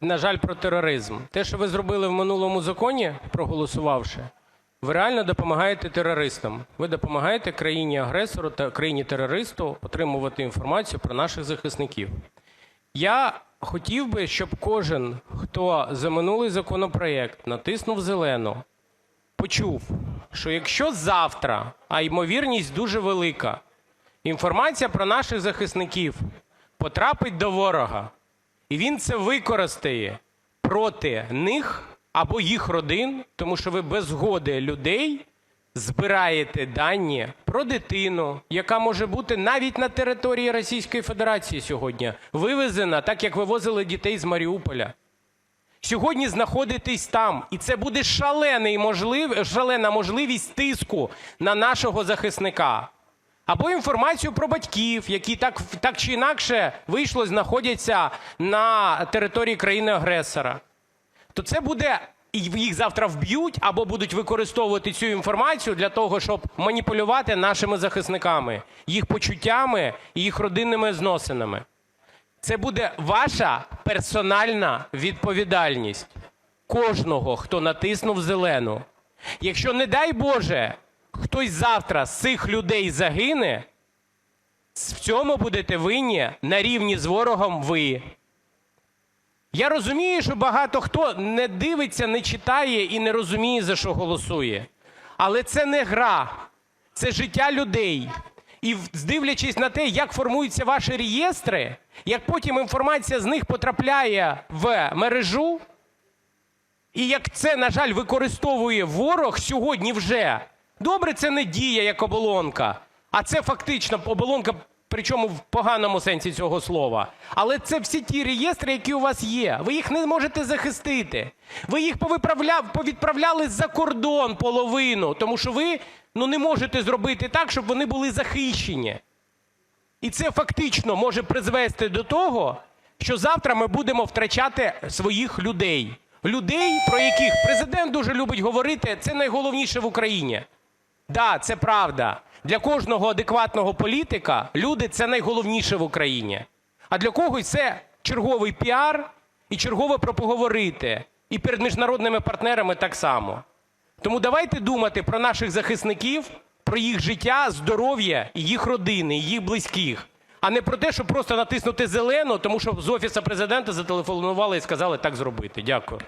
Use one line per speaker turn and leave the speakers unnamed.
на жаль, про тероризм. Те, що ви зробили в минулому законі, проголосувавши, ви реально допомагаєте терористам. Ви допомагаєте країні-агресору та країні-терористу отримувати інформацію про наших захисників. Я хотів би, щоб кожен, хто за минулий законопроект натиснув зелену, почув, що якщо завтра, а ймовірність дуже велика, інформація про наших захисників потрапить до ворога, і він це використає проти них або їх родин, тому що ви без згоди людей збираєте дані про дитину, яка може бути навіть на території Російської Федерації сьогодні вивезена, так як вивозили дітей з Маріуполя. Сьогодні знаходитесь там, і це буде шалений можлив... шалена можливість тиску на нашого захисника. Або інформацію про батьків, які так, так чи інакше вийшло, знаходяться на території країни-агресора. То це буде, і їх завтра вб'ють або будуть використовувати цю інформацію для того, щоб маніпулювати нашими захисниками, їх почуттями і їх родинними зносинами. Це буде ваша персональна відповідальність кожного, хто натиснув зелену. Якщо, не дай Боже, хтось завтра з цих людей загине, в цьому будете винні на рівні з ворогом ви. Я розумію, що багато хто не дивиться, не читає і не розуміє, за що голосує. Але це не гра, це життя людей. І дивлячись на те, як формуються ваші реєстри, як потім інформація з них потрапляє в мережу, і як це, на жаль, використовує ворог сьогодні вже. Добре, це не дія як оболонка, а це фактично оболонка, причому в поганому сенсі цього слова. Але це всі ті реєстри, які у вас є. Ви їх не можете захистити. Ви їх повідправляли за кордон половину, тому що ви ну, не можете зробити так, щоб вони були захищені. І це фактично може призвести до того, що завтра ми будемо втрачати своїх людей. Людей, про яких президент дуже любить говорити, це найголовніше в Україні. Да, це правда. Для кожного адекватного політика люди це найголовніше в Україні. А для когось це черговий піар і чергове про поговорити. І перед міжнародними партнерами так само. Тому давайте думати про наших захисників, про їх життя, здоров'я, і їх родини, їх близьких, а не про те, щоб просто натиснути зелену, тому що з Офісу Президента зателефонували і сказали так зробити. Дякую.